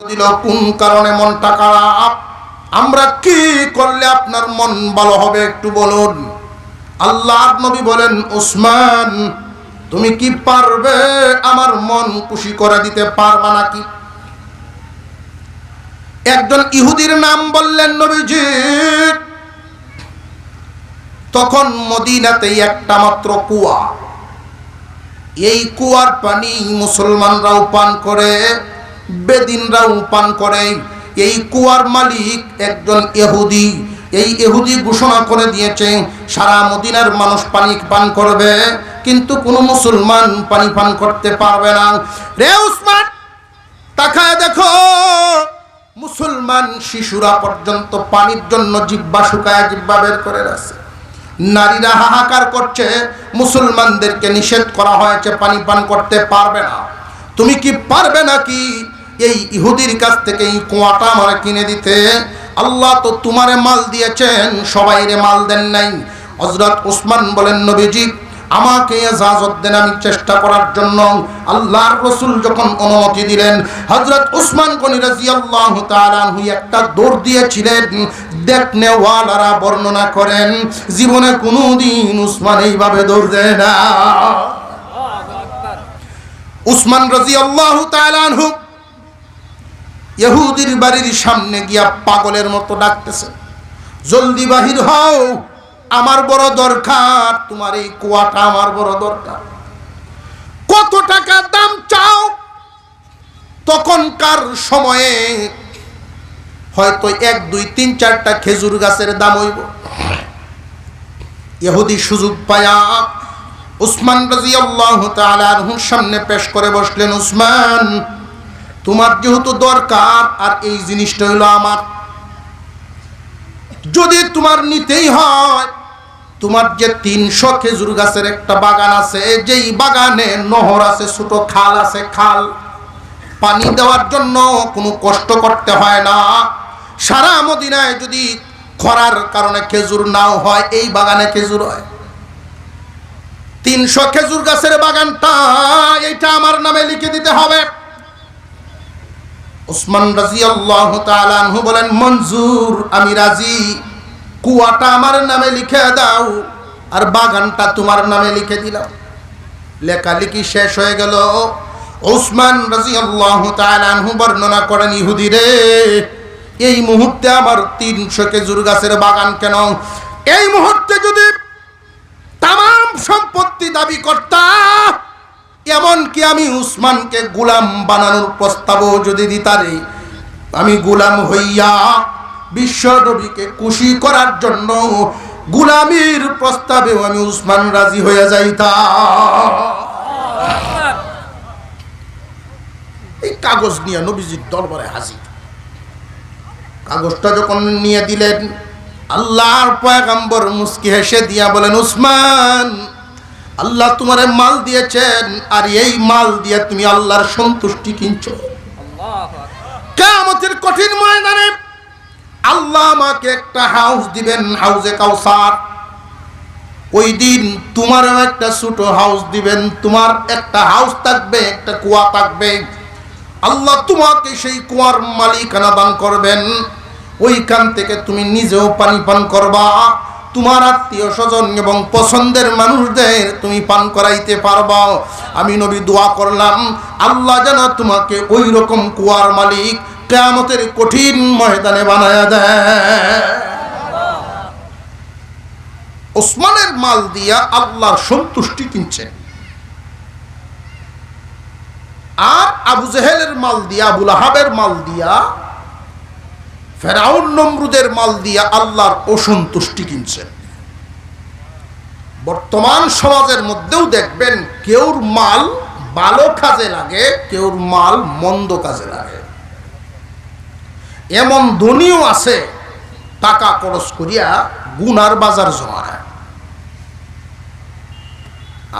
দিল কোন কারণে মনটা খারাপ। আমরা কি করলে আপনার মন ভালো হবে একটু বলুন। আল্লাহ নবী বলেন উসমান তুমি কি পারবে আমার মন খুশি করে দিতে পারবা নাকি? একজন ইহুদির নাম বললেন নবীজি। তখন মদিনাতেই একটা মাত্র কুয়া। এই কুয়ার পানি মুসলমানরাও পান করে। বেদিনরাও পান করে। এই কুয়ার মালিক একজন এহুদি এই এহুদি ঘোষণা করে দিয়েছে, সারা মদিনার মানুষ পানি পান করবে, কিন্তু কোনো মুসলমান পানি পান করতে পারবে না। রে উসমান, তাকায় দেখো, মুসলমান শিশুরা পর্যন্ত পানির জন্য জিব্বা শুকায় জিব্বা বের করে রাখছে। নারীরা হাহাকার করছে, মুসলমানদেরকে নিষেধ করা হয়েছে, পানি পান করতে পারবে না। তুমি কি পারবে নাকি এই ইহুদির কাছ থেকে এই কুয়াটা আমার কিনে দিতে। আল্লাহ তো তোমারে মাল দিয়েছেন সবাই রে মাল দেন নাই। হজরত উসমান বলেন নবীজি আমাকে এজাজত দেন আমি চেষ্টা করার জন্য। আল্লাহর রসুল যখন অনুমতি দিলেন হজরত উসমান গনি রাজি আল্লাহ তালু একটা দৌড় দিয়েছিলেন। দেখনে ওয়ালারা বর্ণনা করেন জীবনে কোনোদিন উসমান এইভাবে দৌড় দেয় না। উসমান রাজি আল্লাহ তালু ইহুদির বাড়ির সামনে গিয়া পাগলের মতো ডাকতেছে, জলদি বাহির হও, আমার বড় দরকার, তোমার এই কুয়াটা আমার বড় দরকার। কত টাকা দাম চাও? তখনকার সময়ে হয়তো এক, দুই, তিন, চারটা খেজুর গাছের দাম হইব। ইহুদি সুযোগ পায়া উসমান রাজি আল্লাহ তালাহুর সামনে পেশ করে বসলেন, উসমান তোমার যেহেতু দরকার, আর এই জিনিসটা হইল আমার। যদি তোমার নিতেই হয়, তোমার যে তিনশো খেজুর গাছের একটা বাগান আছে, যেই বাগানে নহর আছে, ছোট খাল আছে, খাল, পানি দেওয়ার জন্য কোনো কষ্ট করতে হয় না। সারা মদিনায় যদি খরার কারণে খেজুর নাও হয়, এই বাগানে খেজুর হয়। তিনশো খেজুর গাছের বাগানটা, এইটা আমার নামে লিখে দিতে হবে। উসমান রাজি আল্লাহ তালু বলেন, মঞ্জুর, আমি রাজি। কুয়াটা আমার নামে লিখে দাও আর বাগানটা তোমার নামে লিখে দিলাম। লেখালেখি শেষ হয়ে গেল। ওসমান রাজি আল্লাহ তালু বর্ণনা করেন, ইহুদি রে, এই মুহূর্তে আমার তিনশো কেজুর গাছের বাগান কেন? এই মুহূর্তে এমনকি আমি উসমানকে গোলাম বানানোর প্রস্তাবও যদি দিতারে আমি গোলাম হইয়া বিশ্ব খুশি করার জন্য গুলামির প্রস্তাবেও আমি উসমান রাজি হয়ে যাইতাম। এই কাগজ নিয়ে নবীজির দরবারে হাজির। কাগজটা যখন নিয়ে দিলেন, আল্লাহর পয়গাম্বর মুস্কি হেসে দিয়া বলেন, উসমান আল্লাহ তোমার মাল দিয়েছেন আর এই মাল দিয়ে তুমি আল্লাহর সন্তুষ্টি কিনছো। কেমতের কঠিন ময়দানে আল্লাহ আমাকে একটা হাউস দিবেন হাউসে কাউসার। ওই দিন তোমারও একটা ছোট হাউস দিবেন তোমার একটা হাউস থাকবে একটা কুয়া থাকবে। আল্লাহ তোমাকে সেই কুয়ার মালিকানা দান করবেন। ওইখান থেকে তুমি নিজেও পানি পান করবা। তোমার আত্মীয় স্বজন এবং পছন্দের মানুষদের তুমি পান করাইতে পারবা। আমি নবী দোয়া করলাম, আল্লাহ যেন তোমাকে ওই রকম কুয়ার মালিক কেয়ামতের কঠিন ময়দানে বানায়া দেয়। ওসমানের মাল দিয়া আল্লাহর সন্তুষ্টি কিনছে। আর আবু জেহেলের মাল দিয়া আবুল আহাবের মাল দিয়া, ফেরাউন নমরুদের মাল দিয়া আল্লাহর অসন্তুষ্টি কিনছেন বর্তমান সমাজের মধ্যেও দেখবেন কেউর মাল ভালো কাজে লাগে, কেউর মাল মন্দ কাজে লাগে। এমন ধনীও আছে, টাকা খরচ করিয়া গুনার বাজার জমায়।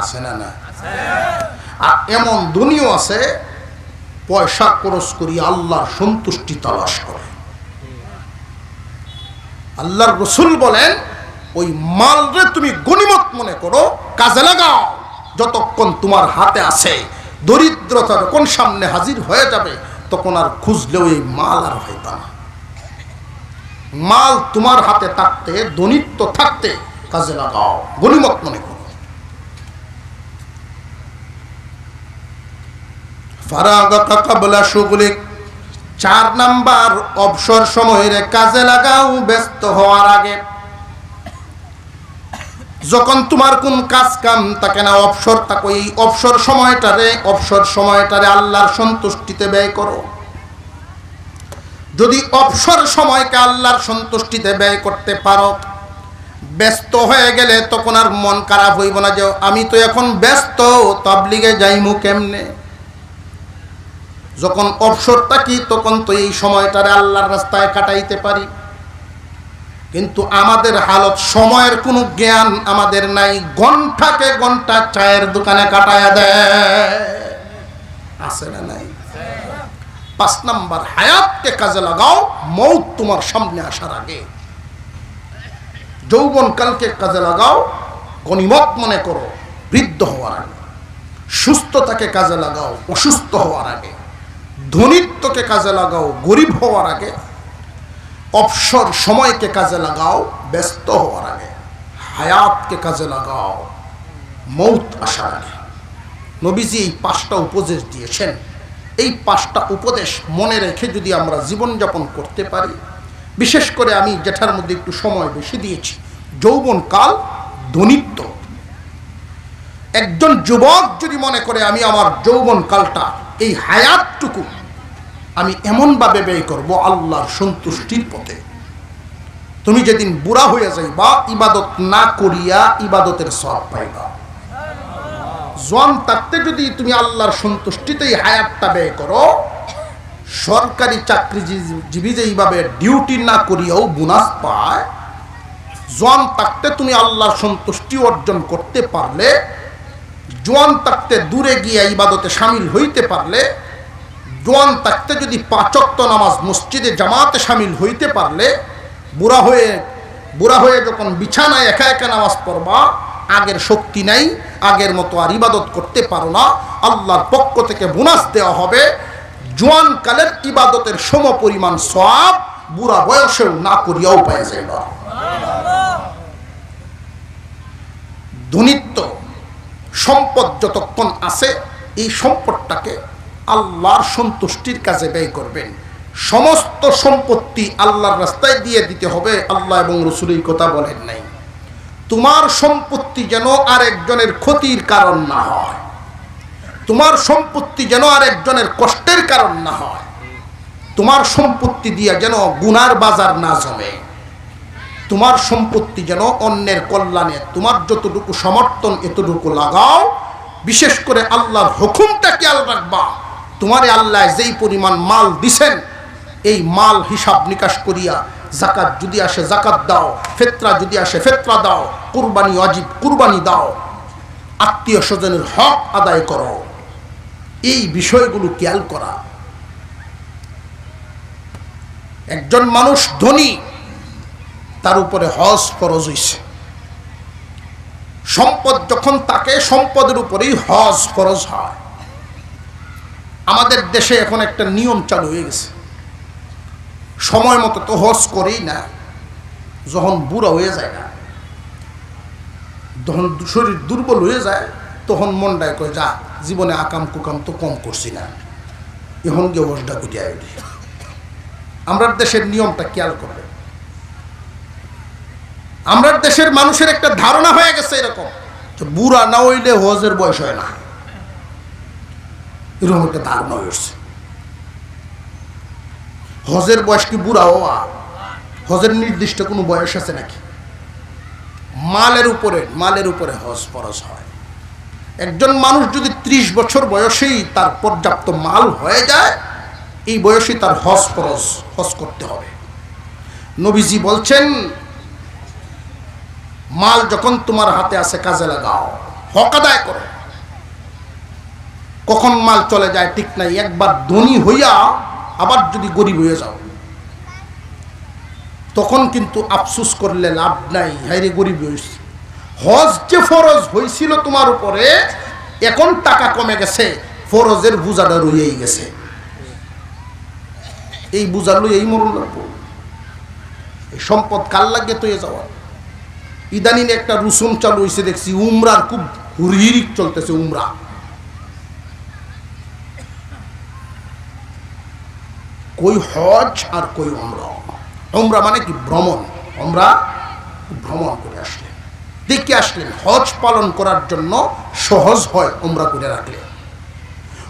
আছে না না আর এমন ধনীও আছে, পয়সা খরচ করিয়া আল্লাহর সন্তুষ্টি তালাশ করে। আল্লাহর রসুল বলেন ওই মালরে তুমি গণিমত মনে করো, কাজে লাগাও। যতক্ষণ তোমার হাতে আছে দরিদ্রতা যখন সামনে হাজির হয়ে যাবে, তখন আর খুঁজলেও এই মাল আর হইত না। মাল তোমার হাতে থাকতে, দনিত্ব থাকতে, কাজে লাগাও। গণিমত মনে করো। চার নাম্বার অবসর সময়ের কাজে লাগাও, ব্যস্ত হওয়ার আগে যখন তোমার কোন কাজ কাম তাকে না, অবসর থাকো, এই অবসর সময়টারে অবসর সময়টারে আল্লাহর সন্তুষ্টিতে ব্যয় করো। যদি অবসর সময়কে আল্লাহর সন্তুষ্টিতে ব্যয় করতে পারো, ব্যস্ত হয়ে গেলে তখন আর মন খারাপ হইব না যে, আমি তো এখন ব্যস্ত, তাবলিগে যাইমু কেমনে? যখন অবসর থাকি, তখন তো এই সময়টারে আল্লাহর রাস্তায় কাটাইতে পারি। কিন্তু আমাদের হালত সময়ের কোনো জ্ঞান আমাদের নাই। ঘন্টাকে ঘণ্টা চায়ের দোকানে কাটায়া দেয়। আছে না নাই? পাঁচ নাম্বার, হায়াতকে কাজে লাগাও, মৌত তোমার সামনে আসার আগে। যৌবন কালকে কাজে লাগাও, গণিমত মনে করো, বৃদ্ধ হওয়ার আগে। সুস্থতাকে কাজে লাগাও, অসুস্থ হওয়ার আগে। ধনিত্বকে কাজে লাগাও, গরিব হওয়ার আগে। অবসর সময়কে কাজে লাগাও, ব্যস্ত হওয়ার আগে, হায়াতকে কাজে লাগাও, মৌত আসার আগে। নবীজি এই পাঁচটা উপদেশ দিয়েছেন। এই পাঁচটা উপদেশ মনে রেখে যদি আমরা জীবনযাপন করতে পারি, বিশেষ করে আমি যেটার মধ্যে একটু সময় বেশি দিয়েছি, যৌবনকাল ধনিত্ব। একজন যুবক যদি মনে করে আমি আমার যৌবনকালটা, এই হায়াতটুকু আমি এমনভাবে ব্যয় করব আল্লাহর সন্তুষ্টির পথে। তুমি যেদিন বুড়া হয়ে যাইবা, ইবাদত না করিয়া ইবাদতের সব পাইবা। জোয়ান থাকতে যদি তুমি আল্লাহর সন্তুষ্টিতেই হায়াতটা ব্যয় করো, সরকারি চাকরিজীবী যেইভাবে ডিউটি না করিয়াও বোনাস পায়, জোয়ান থাকতে তুমি আল্লাহর সন্তুষ্টি অর্জন করতে পারলে, জোয়ান থাকতে দূরে গিয়ে ইবাদতে সামিল হইতে পারলে জোয়ান থাকতে যদি পাচক্ত নামাজ মসজিদে জামাতে সামিল হইতে পারলে, বুড়া হয়ে বুড়া হয়ে যখন বিছানায় একা একা নামাজ পড়বা, আগের শক্তি নাই, আগের মতো আর ইবাদত করতে পারো না। আল্লাহর পক্ষ থেকে বোনাস দেওয়া হবে। জোয়ান কালের ইবাদতের সম পরিমাণ সব বুড়া বয়সেও না করিয়াও পাওয়া যায় না। ধনিত্ব, সম্পদ যতক্ষণ আছে, এই সম্পদটাকে আল্লাহর সন্তুষ্টির কাজে ব্যয় করবেন। সমস্ত সম্পত্তি আল্লাহর রাস্তায় দিয়ে দিতে হবে, আল্লাহ এবং রসুল এই কথা বলেন নাই। তোমার সম্পত্তি যেন আরেকজনের ক্ষতির কারণ না হয়। তোমার সম্পত্তি যেন আরেকজনের কষ্টের কারণ না হয়। তোমার সম্পত্তি দিয়ে যেন গুনার বাজার না জমে। তোমার সম্পত্তি যেন অন্যের কল্যাণে তোমার যতটুকু সমর্থন, এতটুকু লাগাও, বিশেষ করে আল্লাহর হুকুমটা খেয়াল রাখবা? তোমারে আল্লাহ যেই পরিমাণ মাল দিছেন, এই মাল হিসাব নিকাশ করিয়া জাকাত যদি আসে জাকাত দাও, ফেতরা যদি আসে ফেতরা দাও, কুরবানি অজিব কুরবানি দাও। আত্মীয় স্বজনের হক আদায় করো। এই বিষয়গুলো খেয়াল করা। একজন মানুষ ধনী, তার উপরে হজ ফরজ হইছে। সম্পদ যখন তাকে, সম্পদের উপরেই হজ ফরজ হয়। আমাদের দেশে এখন একটা নিয়ম চালু হয়ে গেছে। সময় মতো তো হজ করেই না, যখন বুড়া হয়ে যায় না, যখন শরীর দুর্বল হয়ে যায়, তখন মনটায় কয়, যা, জীবনে আকাম কুকাম তো কম করছি না। এখন গিয়ে হজটা কুটিয়ে উঠি আমরা দেশের নিয়মটা খেয়াল করবে। আমরা দেশের মানুষের একটা ধারণা হয়ে গেছে এরকম বুড়া না হইলে হজের বয়স হয় না। এরকম একটা ধারণা হয়েছে হজের বয়স কি বুড়া হওয়া হজের নির্দিষ্ট কোনো বয়স আছে নাকি? মালের উপরে মালের উপরে হজ ফরজ হয়। একজন মানুষ যদি ত্রিশ বছর বয়সেই তার পর্যাপ্ত মাল হয়ে যায়, এই বয়সে তার হজ ফরজ, হজ করতে হবে। নবীজি বলছেন, মাল যখন তোমার হাতে আছে, কাজে লাগাও। হক আদায় করো। কখন মাল চলে যায় ঠিক নাই, একবার ধনী হইয়া আবার যদি গরিব হয়ে যাও। তখন কিন্তু আফসুস করলে লাভ নাই হাইরে গরিব হয়েছে হজ যে ফরজ হয়েছিল তোমার উপরে, এখন টাকা কমে গেছে, ফরজের বুঝাটা রয়েই গেছে। এই বুঝালো এই মরণ এই সম্পদ কাল লাগে তো এ যাওয়া? ইদানিং একটা রুসুম চালু হয়েছে দেখছি উমরার খুব হুরহিরিক চলতেছে উমরা। কই হজ আর কই উমরা। উমরা মানে কি ভ্রমণ? আমরা ভ্রমণ করে আসলেন। দেখে আসলেন, হজ পালন করার জন্য সহজ হয় উমরা করে রাখলে।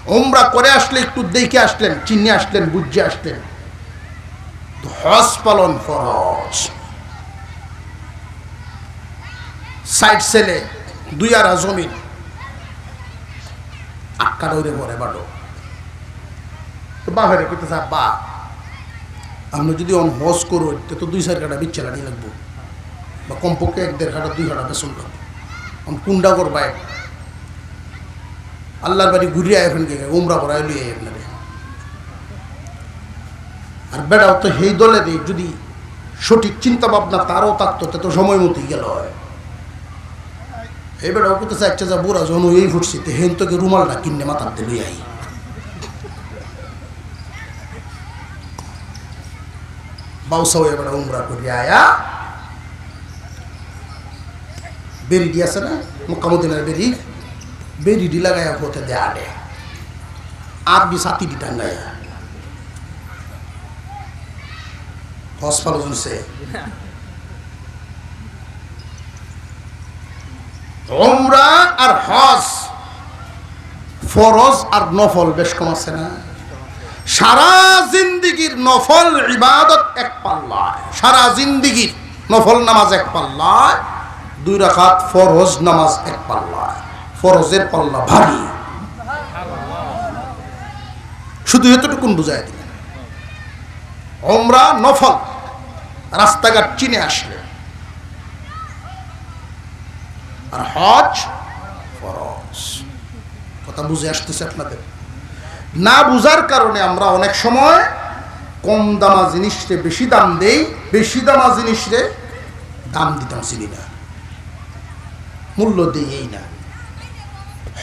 উমরা করে আসলে একটু দেখে আসলেন, চিনে আসলেন, বুঝে আসলেন। হজ পালন ফরজ। সাইড সেলে দুই আড়া জমিন। আক্কা দৌড়ে পরে বাড়ো বাহারে কইতে থাক বা আপনি যদি অন হজ করো, তো দুই চার কাটা বিচ্ছে লাগবো। বা কমপক্ষে এক দেড় কাটা দুই কাটা বেসন লাগবো আমি কুন্ডা করবাই। আল্লাহর বাড়ি ঘুরিয়ে এখন কে উমরা করাই আয় আপনারে আর বেড়াও তো সেই দলেরই যদি সঠিক চিন্তা ভাবনা তারও থাকতো, তে তো সময় মতোই গেল হয়। এই বেড়াও করতে চাইছে যা, বুড়া জন এই ফুটছি, তে হেন তোকে রুমালটা কিনে মাথাতে লই আই। বাউসাও এবার উমরা করিয়া আয়া বেরি দিয়েছে না মোকামুদ্দিনের বেরি বেরি ডি লাগাইয়া হতে দে আডে আর বি সাতি দি টাঙ্গাইয়া হসপাতাল জুনছে ওমরা আর হজ ফরজ আর নফল বেশ কম আছে না সারা জিন্দিগির নফল ইবাদত এক পাল্লায়। সারা জিন্দিগির নফল নামাজ এক পাল্লায়, দুই রাখাত ফরজ নামাজ এক পাল্লায়। ফরজের পাল্লা ভারী। শুধু এতটুকুন বুঝাই দিলেন ওমরা নফল, রাস্তাঘাট চিনে আসলে। আর হজ ফরজ। কথা বুঝে আসতেছে আপনাদের? না বুঝার কারণে আমরা অনেক সময় কম দামা জিনিসরে বেশি দাম দেই, বেশি দামা জিনিসরে দাম দিতাম চিনি না। মূল্য দিই এই না।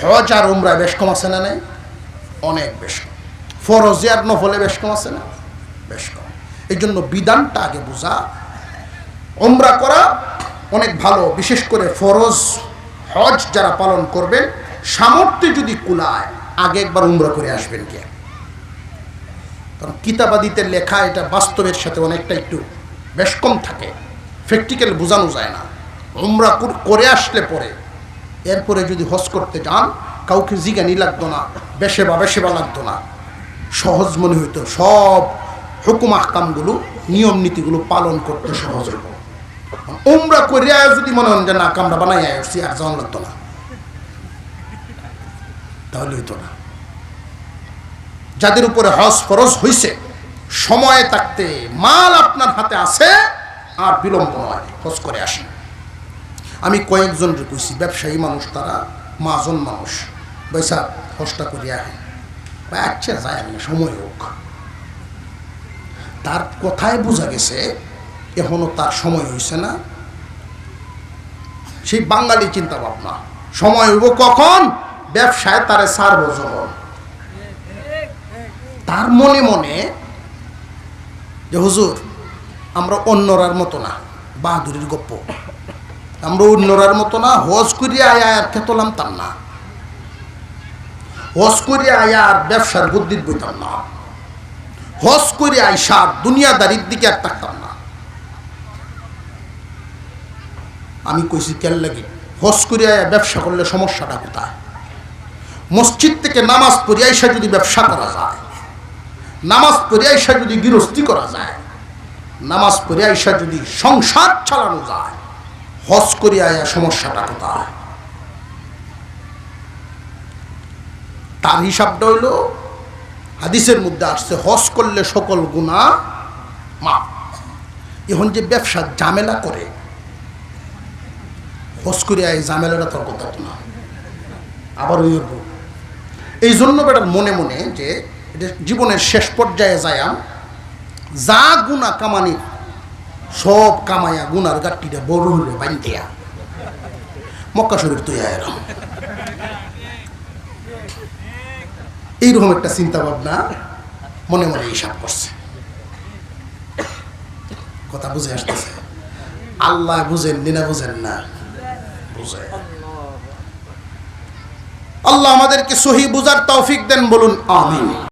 হজ আর উমরা বেশ কম আছে না নাই? অনেক বেশ কম। ফরজে আর নফলে বেশ কম আছে না? বেশ কম। এই জন্য বিধানটা আগে বোঝা। ওমরা করা অনেক ভালো, বিশেষ করে ফরজ, হজ যারা পালন করবেন, সামর্থ্যে যদি কুলায় আগে একবার উমরা করে আসবেন কে? কারণ কিতাবাদিতে লেখা এটা বাস্তবের সাথে অনেকটা একটু বেশ কম থাকে। প্র্যাকটিক্যাল বোঝানো যায় না। উমরা করে আসলে পরে। এরপরে যদি হজ করতে যান, কাউকে জিগানি লাগতো না বেশেবা বেশেবা লাগতো না। সহজ মনে হইতো, সব হুকুম আহকামগুলো, নিয়ম নীতিগুলো পালন করতে সহজ হইত। উমরা করিয়া যদি মনে হন যে, না, কামরা বানাই আসছি, আর যাওয়ান লাগতো না। তাহলে হইতো না। যাদের উপরে হজ ফরজ হইছে, সময় থাকতে মাল আপনার হাতে আছে, আর বিলম্ব নয় হজ করে আসেন। আমি কয়েকজনকে কইছি, ব্যবসায়ী মানুষ তারা মাজন মানুষ বৈশা হজটা করিয়া বা আচ্ছা যায় না সময় হোক। তার কথায় বোঝা গেছে, এখনও তার সময় হয়েছে না। সেই বাঙালি চিন্তা ভাবনা সময় হইব কখন? ব্যবসায় তারে সার যখন। তার মনে মনে যে, হুজুর, আমরা অন্যরার মতো না, বাহাদুরির গপ্প। আমরা অন্যরার মতো না, হজ করিয়া আয়া আর খেতলাম তার না। হজ করিয়া আয়া আর ব্যবসার বুদ্ধির বইতাম না। হজ করে আইসার দুনিয়াদারির দিকে আর তাকতাম না। আমি কইছি, কেন লাগে? হজ করে আয়া ব্যবসা করলে সমস্যাটা কোথায়? মসজিদ থেকে নামাজ পড়ে আইসা যদি ব্যবসা করা যায়, নামাজ পড়ে আইসা যদি গৃহস্থী করা যায়, নামাজ পড়ে আইসা যদি সংসার চালানো যায়, হজ করিয়া সমস্যাটা কোথায়? তার হিসাবটা হইল, হাদিসের মধ্যে আসছে, হজ করলে সকল গুণা মাপ এখন যে ব্যবসা ঝামেলা করে, হজ করে আয় ঝামেলাটা তোর কথা না আবার ওই। এই জন্য বেটার মনে মনে যে এটা জীবনের শেষ পর্যায়ে যায়া যা গুণা কামানির সব কামাইয়া গুনার গাট্টিটা বড় হলে বানতেয়া মক্কা শরীফ তৈয়া এরম। এইরকম একটা চিন্তা ভাবনা মনে মনে হিসাব করছে। কথা বুঝে আসতেছে। আল্লাহ বুঝেন দিনা বুঝেন না বুঝে আল্লাহ আমাদেরকে সহি বুঝার তৌফিক দেন বলুন আমিন।